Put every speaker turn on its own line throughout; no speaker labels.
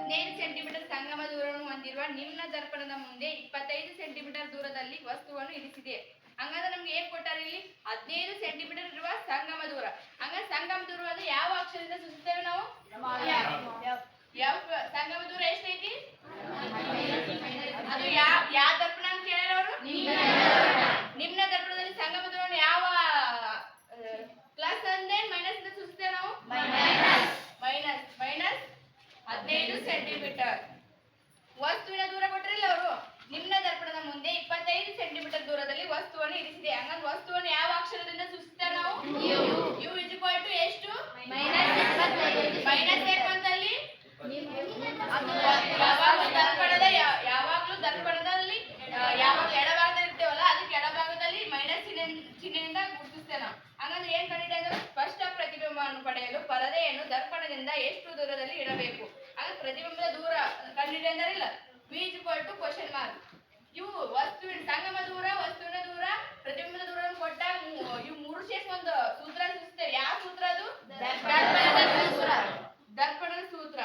ಹದಿನೈದು ಸೆಂಟಿಮೀಟರ್ ಸಂಗಮ ದೂರವನ್ನು ಹೊಂದಿರುವ ನಿಮ್ನ ದರ್ಪಣದ ಮುಂದೆ ಇಪ್ಪತ್ತೈದು ಸೆಂಟಿಮೀಟರ್ ದೂರದಲ್ಲಿ ವಸ್ತುವನ್ನು ಇರಿಸಿದೆ. ಹಂಗಂದ್ರೆ ನಮ್ಗೆ ಏನ್ ಕೊಟ್ಟಾರೆ ಇಲ್ಲಿ? ಹದಿನೈದು ಸೆಂಟಿಮೀಟರ್ ಇರುವ ಸಂಗಮ ದೂರ. ಹಂಗ ಸಂಗಮ ದೂರ ಅಂದ್ರೆ ಯಾವ ಅಕ್ಷರದಿಂದ ಸೂಚಿಸ್ತೇವೆ ನಾವು? ಯಾವ ಸಂಗಮ ದೂರ ಎಷ್ಟೈತಿ? ಅದು ಯಾವ ಯಾವ ದರ್ಪಣ ಅಂತ ಹೇಳ್ಯಾರ ಅವರು ನಿಮ್ನ ದರ್ಪಣದಲ್ಲಿ ಸಂಗಮ ದೂರವನ್ನು ಯಾವ ಪ್ಲಸ್ ಅಂದ್ರೆ ಮೈನಸ್ ಇಂದ ಸೂಚಿಸ್ತೇವೆ ನಾವು ಮೈನಸ್ ಮೈನಸ್ ಹದಿನೈದು ಸೆಂಟಿಮೀಟರ್ ವಸ್ತುವಿನ ದೂರ ಕೊಟ್ಟರಿಲ್ಲ ಅವರು ನಿಮ್ನ ದರ್ಪಣದ ಮುಂದೆ ಇಪ್ಪತ್ತೈದು ಸೆಂಟಿಮೀಟರ್ ದೂರದಲ್ಲಿ ವಸ್ತುವನ್ನು ಇರಿಸಿದೆ ಹಂಗಂದ್ರೆ ವಸ್ತುವನ್ನು ಯಾವ ಅಕ್ಷರದಿಂದ ಸೂಚಿಸ್ತೇವೆ ನಾವು ಯು ಇಸ್ ಇಕ್ವಲ್ ಟು ಎಷ್ಟು ಮೈನಸ್ ಯಾಕಂತಲ್ಲಿ ಅದು ಯಾವಾಗ್ಲೂ ದರ್ಪಣದ ಯಾ- ಯಾವಾಗ್ಲೂ ದರ್ಪಣದಲ್ಲಿ ಆ, ಯಾವಾಗ ಎಡಭಾಗದಲ್ಲಿ ಇರ್ತೇವಲ್ಲ ಅದಕ್ಕೆ ಎಡಭಾಗದಲ್ಲಿ ಮೈನಸ್ ಚಿಹ್ನೆ ಚಿಹ್ನೆಯಿಂದ ಗುರುತಿಸ್ತೇವೆ ನಾವು ಹಂಗಂದ್ರೆ ಏನ್ ಕಂಡಿದೆ ಅಂದ್ರೆ ಸ್ಪಷ್ಟ ಪ್ರತಿಬಿಂಬವನ್ನು ಪಡೆಯಲು ಪರದೆಯನ್ನು ದರ್ಪಣದಿಂದ ಎಷ್ಟು ದೂರದಲ್ಲಿ ಇಡಬೇಕು? ಆಗ ಪ್ರತಿಬಿಂಬದ ದೂರ ಕಂಡಿದೆ ಅಂದ್ರೆ ಇಲ್ಲ V is equal to question mark ಇವು ವಸ್ತುವಿನ ಸಂಗಮ ದೂರ, ವಸ್ತುವಿನ ದೂರ, ಪ್ರತಿಬಿಂಬದ ದೂರ ಕೊಟ್ಟಾಗ ಇವು ಮೂರು ಸೇರ್ಸಿ ಒಂದು ಸೂತ್ರ ಸೂಚಿಸ್ತೇವೆ ಯಾವ ಸೂತ್ರ ಅದು? ದರ್ಪಣದ ಸೂತ್ರ. ದರ್ಪಣದ ಸೂತ್ರ.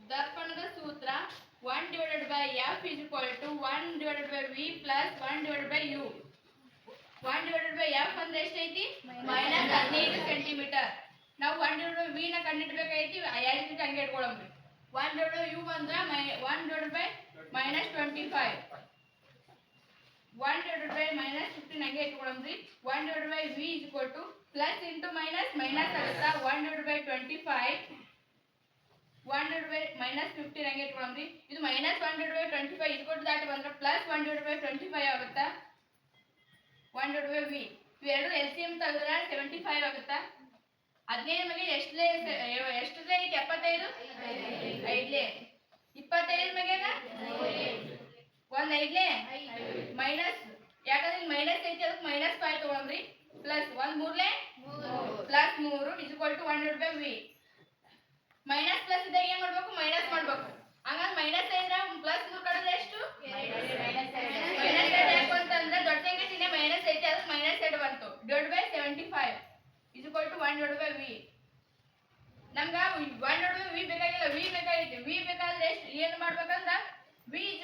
ದರ್ಪಣದ ಸೂತ್ರ one divided by F is equal to one divided by V plus one divided by U one divided by F ಅಂದ್ರೆ ಎಷ್ಟೈತಿ ಮೈನಸ್ ಹದಿನೈದು ಸೆಂಟಿಮೀಟರ್ ನಾವು ಒನ್ ಡಿವೈಡ್ ಬೈ ವಿ ನ ಕಂಡಿಡ್ಬೇಕಾಗೈತಿ ಎರಡು ರೀತಿ ಹಂಗೆ ಇಟ್ಕೊಳಮ್ರಿ ಒನ್ ಡಿವೈಡ್ ಯು ಬಂದ್ರ ಮೈ one divide by minus twenty five one divide by minus fifteen ಹಂಗೆ ಇಟ್ಕೊಳಮ್ರಿ one divide by V is equal to plus into minus minus ಆಗುತ್ತಾ one divide by twenty five one divide by minus fifteen ಹಂಗೆ ಇಟ್ಕೊಳಮ್ರಿ ಇದು minus one divide by twenty five ಇಸ್ಕೊಟ್ಟು ಕೊಟ್ಟು ದಾಟಿ ಬಂದ್ರೆ plus one divide by twenty five ಆಗುತ್ತಾ one divide by V ಇವೆರಡು L C M ತೆಗೆದ್ರೆ ಸೆವೆಂಟಿ ಫೈವ್ ಆಗುತ್ತಾ? ಹದಿನೈದು ಮೇಲೆ ಎಷ್ಟಲೇ ಎಷ್ಟಲೇ ಐತೆ? ಎಪ್ಪತ್ತೈದು? ಐದ್ಲೇ. ಇಪ್ಪತ್ತೈದು ಮ್ಯಾಗ ಒಂದ್ ಐದ್ಲೇ. ಮೈನಸ್ ಯಾಕಂದ್ರೆ ಮೈನಸ್ ಐತಿ, ಅದಕ್ಕೆ ಮೈನಸ್ ಫೈವ್ ತಗೊಂಡ್ರಿ ಪ್ಲಸ್ ಒಂದ್ ಮೂರ್ಲೆ? ಪ್ಲಸ್ ಮೂರು is equal to one by V minus plus ಇದ್ದಾಗ ಏನ್ ಮಾಡ್ಬೇಕು? ಮೈನಸ್ ಮಾಡ್ಬೇಕು. ಹಂಗಂದ್ರೆ ಮೈನಸ್ ಐದ್ರ ಪ್ಲಸ್ ಮೂರ್ ಕಡೆದ್ರೆ ಎಷ್ಟು ಮೈನಸ್ ಎರಡು ಯಾಕೆ ಅಂತಂದ್ರೆ ದೊಡ್ಡ ಸಂಖ್ಯೆ ಚಿಹ್ನೆ ಮೈನಸ್ ಐತಿ ಅದಕ್ಕೆ minus by seventy five is equal to one divide by V ನಮ್ಗೆ ಒನ್ ಡಿವೈಡ್ ಬೈ ವಿ ಬೇಕಾಗಿಲ್ಲ. ವಿ ಬೇಕಾಗಿತ್ತು. ವಿ ಬೇಕಾದ್ರೆ ಏನು ಮಾಡ್ಬೇಕಂದ್ರೆ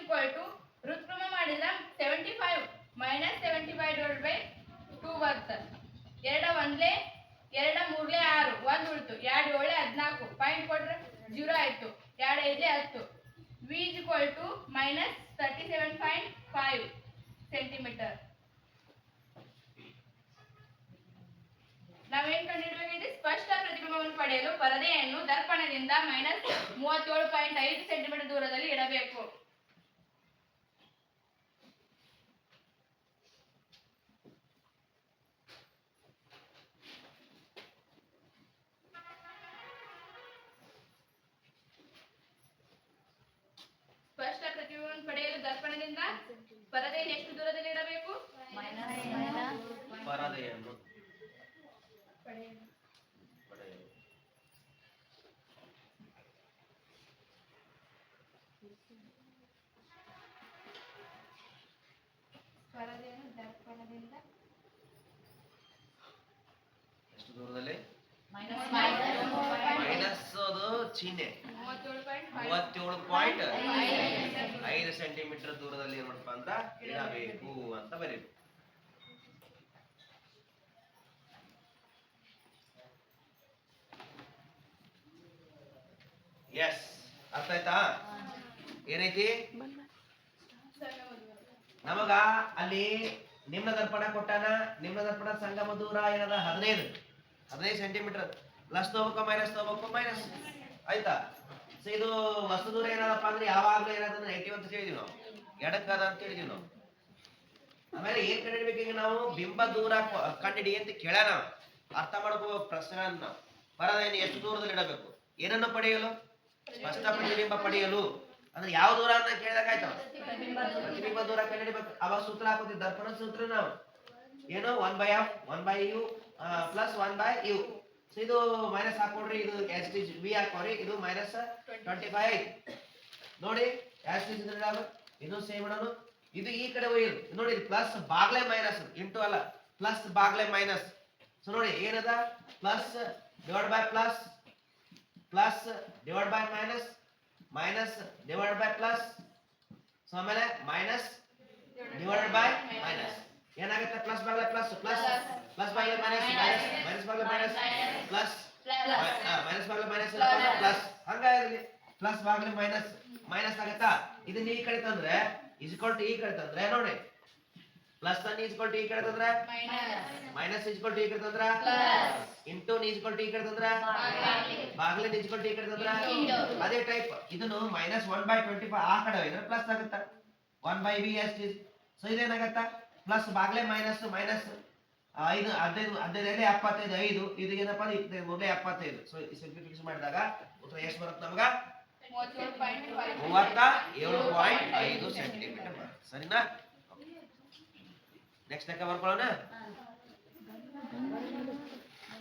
ಇಕ್ವಲ್ ಟು ಹೃತ್ಕ್ರಮ ಮಾಡಿದ್ರ seventy five minus seventy five divide by two ಬರುತ್ತೆ. ಎರಡ ಒಂದ್ಲೆ, ಎರಡ ಮೂರ್ಲೆ ಆರು. ಒಂದು ಉಳಿತು. ಎರಡು ಏಳೆ ಹದಿನಾಲ್ಕು. ಪಾಯಿಂಟ್ ಕೊಟ್ರೆ ಜೀರೋ ಆಯಿತು. ಎರಡು ಐದ್ಲೆ ಹತ್ತು. V is equal to minus thirty seven point five centimetre ನಾವೇನ್ ಕಂಡುಹಿಡಬೇಕಾಗಿದೆ ಸ್ಪಷ್ಟ ಪ್ರತಿಬಿಂಬವನ್ನು ಪಡೆಯಲು ಪರದೆಯನ್ನು ದರ್ಪಣದಿಂದ ಮೈನಸ್ ಮೂವತ್ತೇಳು ಪಾಯಿಂಟ್ ಐದು ಸೆಂಟಿಮೀಟರ್ ದೂರದಲ್ಲಿ ಇಡಬೇಕು. ಪರದೆಯನ್ನು ದರ್ಪಣದಿಂದ
ಎಷ್ಟು ದೂರದಲ್ಲಿ?
ಮೈನಸ್
ಅದು ಚಿಹ್ನೆ.
ಮೂವತ್ತೇಳು ಪಾಯಿಂಟ್
ಐದು ಸೆಂಟಿಮೀಟರ್ ದೂರದಲ್ಲಿ ನೋಡಪ್ಪ ಅಂತ ಇಡಬೇಕು ಅಂತ ಬರೀಬೇಕು ಎಸ್ ಏನೈತಿ ನಮಗ ಅಲ್ಲಿ ನಿಮ್ನ ದರ್ಪಣ ಕೊಟ್ಟಾನ ನಿಮ್ಮ ದರ್ಪಣ ಸಂಗಮ ದೂರ ಏನದ? ಹದಿನೈದು. ಹದಿನೈದು ಸೆಂಟಿಮೀಟರ್ ಪ್ಲಸ್ ತಗೋಬೇಕು ಮೈನಸ್ ತಗೋಬೇಕು ಮೈನಸ್ ಆಯ್ತಾ? ಸೊ ಇದು ವಸ್ತು ದೂರ ಏನದಪ್ಪ ಅಂದ್ರೆ ಯಾವಾಗ್ಲೂ ಏನಾದ್ರೆ ನೆಗೆಟಿವ್ ಅಂತ ಕೇಳಿದ್ವಿ ನಾವು. ಎಡಕ್ಕದ ಅಂತ ಹೇಳಿದ್ವಿ ನಾವು. ಆಮೇಲೆ ಏನ್ ಕಂಡಿಡ್ಬೇಕು ಈಗ ನಾವು? ಬಿಂಬ ದೂರ ಕಂಡಿಡಿ ಅಂತ ಕೇಳ ನಾವು ಅರ್ಥ ಮಾಡ್ಕೋಬೇಕು ಪ್ರಶ್ನೆಗಳನ್ನ ನಾವು ಪರದೆಯನ್ನು ಎಷ್ಟು ದೂರದಲ್ಲಿ ಇಡಬೇಕು ಏನನ್ನು ಪಡೆಯಲು? ಸ್ಪಷ್ಟ ಪ್ರತಿಬಿಂಬ ಪಡೆಯಲು. ಅಂದ್ರೆ ಯಾವ ದೂರ ಅಂತ ಕೇಳಿದಾಗ ಆಯ್ತು ಪ್ರತಿಬಿಂಬ ದೂರ. ಅವಾಗ ಸೂತ್ರ ಹಾಕೋತೀವಿ ದರ್ಪಣ ಸೂತ್ರ ನಾವು. ಏನು one by F one by U plus one by U so ಇದು ಮೈನಸ್ ಹಾಕೊಡ್ರಿ ಇದು ಎಸ್ ಟಿ ವಿ ಹಾಕೋರಿ ಇದು ಮೈನಸ್ ಟ್ವೆಂಟಿ ಫೈವ್ ಐತಿ ನೋಡಿ ಎಸ್ ಟಿ ಇದು ಸೇಮ್ ಮಾಡೋನು ಇದು ಈ ಕಡೆ ಒಯ್ಯೋದು ನೋಡಿ ಪ್ಲಸ್ ಬಾಗ್ಲೆ ಮೈನಸ್ ಇಂಟು ಅಲ್ಲ ಪ್ಲಸ್ ಬಾಗ್ಲೆ ಮೈನಸ್ ಸೊ ನೋಡಿ ಏನದ? Plus divide by plus plus divide by minus minus divide by plus so ಆಮೇಲೆ ಮೈನಸ್ ಡಿವೈಡ್ ಬೈ ಮೈನಸ್ ಏನಾಗುತ್ತೆ? ಪ್ಲಸ್ ಬಾಗಲೆ ಪ್ಲಸ್ ಪ್ಲಸ್ ಪ್ಲಸ್ ಬಾಗಲೆ ಮೈನಸ್ ಮೈನಸ್ ಮೈನಸ್ ಬಾಗಲೆ ಮೈನಸ್ ಪ್ಲಸ್ ಮೈನಸ್ ಬಾಗಲೆ ಮೈನಸ್ ಪ್ಲಸ್ ಹಂಗಾಗಿರ್ಲಿ plus ಬಾಗ್ಲಿ ಮೈನಸ್ ಮೈನಸ್ ಆಗತ್ತಾ? ಇದನ್ನ ಈ ಕಡೆ ತಂದ್ರೆ ಇಸ್ಕೊಲ್ ಟು ಈ ಕಡೆ ತಂದ್ರೆ ನೋಡಿ. ಪ್ಲಸ್ ಅನ್ನ ಇಸ್ಕೊಲ್ ಟು ಈ ಕಡೆ ತಂದ್ರೆ? ಮೈನಸ್ ಇಸ್ಕೊಲ್ ಟು ಈ ಕಡೆ ತಂದ್ರೆ? ಇಂಟು ಇಸ್ಕೊಲ್ ಟು ಈ ಕಡೆ ತಂದ್ರೆ? ಬಾಗ್ಲೆ ಇಸ್ಕೊಲ್ ಟು ಈ ಕಡೆ ತಂದ್ರೆ? ಅದೇ ಟೈಪ್ ಇದನ್ನು minus one by twenty five ಆ ಕಡೆ ಇದ್ರೆ ಪ್ಲಸ್ ಆಗುತ್ತಾ. ಒನ್ ಬೈ ವಿ ಎಷ್ಟು ಸೊ ಇದೇನಾಗತ್ತ? ಪ್ಲಸ್ ಬಾಗ್ಲೆ ಮೈನಸ್ ಮೈನಸ್ ಐದು ಹದಿನೈದು ಹದಿನೈದು ಎಪ್ಪತ್ತೈದು ಐದು. ಇದು ಏನಪ್ಪ? ಇಪ್ಪತ್ತೈದು ಎಪ್ಪತ್ತೈದು. ಸೊ ಸಿಂಪ್ಲಿಫಿಕೇಶನ್ ಮಾಡಿದಾಗ ಉತ್ತರ ಎಷ್ಟು ಬರುತ್ತೆ ನಮಗ? ಮೂವತ್ತ ಏಳು ಪಾಯಿಂಟ್ ಐದು ಸೆಂಟಿಮೀಟರ್ ಸರಿನಾ? ನೆಕ್ಸ್ಟ್ ಲೆಕ್ಕ ಬರ್ಕೊಳ್ಳೋಣ?